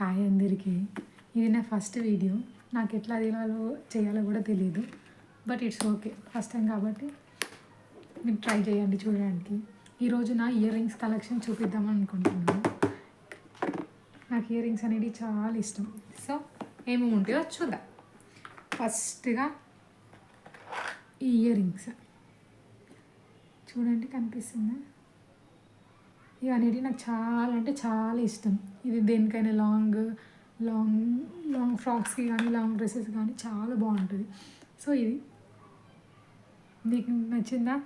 Hi అందరికీ. ఇది నా ఫస్ట్ వీడియో. నాకు ఎట్లా తినాలో చేయాలో కూడా తెలియదు but it's okay. First time కాబట్టి మీరు ట్రై చేయండి చూడడానికి. ఈరోజు నా ఇయర్ రింగ్స్ కలెక్షన్ చూపిద్దామని అనుకుంటున్నాను. నాకు ఇయర్ రింగ్స్ అనేది చాలా ఇష్టం. సో ఏమేమి ఉంటాయో చూద్దాం. ఫస్ట్గా ఈ ఇయర్ రింగ్స్. చూడండి కనిపిస్తుందా? ఇవి నాకు చాలా అంటే చాలా ఇష్టం. ఇది దేనికైనా లాంగ్ లాంగ్ లాంగ్ ఫ్రాక్స్కి కానీ లాంగ్ డ్రెస్సెస్ కానీ చాలా బాగుంటుంది. సో ఇది. నీకు నచ్చిందా?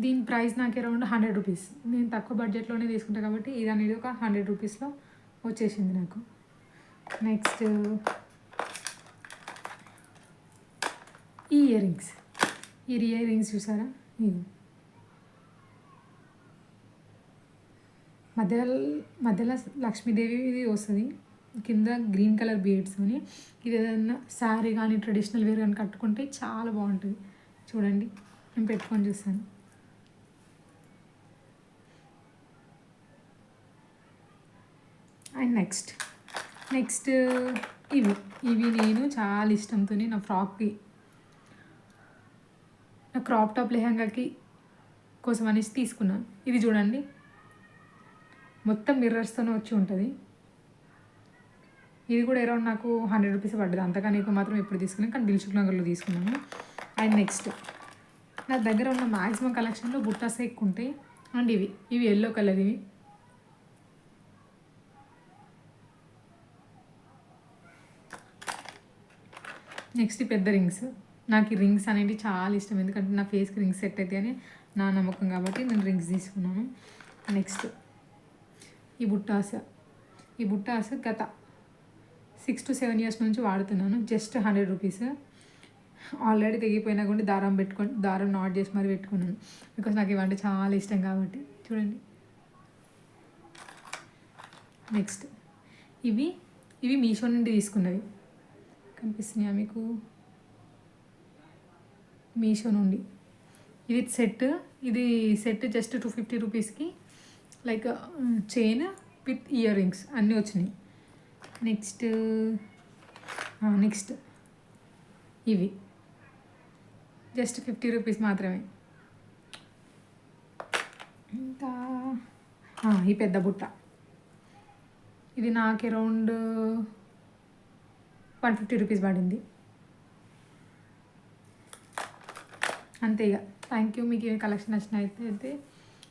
దీని ప్రైస్ నాకు అరౌండ్ హండ్రెడ్ రూపీస్. నేను తక్కువ బడ్జెట్లోనే తీసుకుంటాను కాబట్టి ఇది అనేది ఒక హండ్రెడ్ రూపీస్లో వచ్చేసింది నాకు. నెక్స్ట్ ఈ ఇయర్ రింగ్స్. ఈ ఇయర్ రింగ్స్ చూసారా? ఇది. మధ్యలో మధ్యలో లక్ష్మీదేవి ఇది వస్తుంది. కింద గ్రీన్ కలర్ బీడ్స్ అని. ఇది ఏదైనా శారీ కానీ ట్రెడిషనల్ వేర్ కానీ కట్టుకుంటే చాలా బాగుంటుంది. చూడండి నేను పెట్టుకొని చూస్తాను. అండ్ నెక్స్ట్ నెక్స్ట్ ఇవి. ఇవి నేను చాలా ఇష్టంతో నా ఫ్రాక్కి నా క్రాప్ టాప్ లెహంగాకి కోసం అనేసి తీసుకున్నాను. ఇది చూడండి మొత్తం మిర్రర్స్తోనే వచ్చి ఉంటుంది. ఇది కూడా అరౌండ్ నాకు హండ్రెడ్ రూపీస్ పడ్డది. అంతగా ఎక్కువ మాత్రం ఎప్పుడు తీసుకున్నాను కానీ దిల్సుఖ్ నగర్లో తీసుకున్నాను. అండ్ నెక్స్ట్ నా దగ్గర ఉన్న మ్యాక్సిమం కలెక్షన్లో బుట్టాస్ ఎక్కువ ఉంటాయి అండ్ ఇవి ఇవి ఎల్లో కలర్ ఇవి. నెక్స్ట్ పెద్ద రింగ్స్ నాకు ఈ రింగ్స్ అనేవి చాలా ఇష్టం. ఎందుకంటే నా ఫేస్కి రింగ్స్ సెట్ అవుతాయని అని నా నమ్మకం కాబట్టి నేను రింగ్స్ తీసుకున్నాను. నెక్స్ట్ ఈ బుట్టాస్ ఈ బుట్టాస్ గత సిక్స్ టు సెవెన్ ఇయర్స్ నుంచి వాడుతున్నాను. జస్ట్ హండ్రెడ్ రూపీస్ ఆల్రెడీ తెగిపోయినా కూడా దారం పెట్టుకొని దారం నాట్ చేసి మరి పెట్టుకున్నాను. బికాస్ నాకు ఇవంటే చాలా ఇష్టం కాబట్టి. చూడండి. నెక్స్ట్ ఇవి ఇవి మీషో నుండి తీసుకున్నవి. కనిపిస్తున్నాయా మీకు? మీషో నుండి. ఇది సెట్ ఇది సెట్ జస్ట్ టూ ఫిఫ్టీ రూపీస్కి like chain with earrings అన్నీ వచ్చినాయి. నెక్స్ట్ నెక్స్ట్ ఇవి. జస్ట్ ఫిఫ్టీ రూపీస్ మాత్రమే. ఇంకా ఈ పెద్ద బుట్ట. ఇది నాకు అరౌండ్ వన్ ఫిఫ్టీ రూపీస్ పడింది. అంతే ఇక థ్యాంక్ యూ. మీకు ఏ కలెక్షన్ నచ్చినైతే అయితే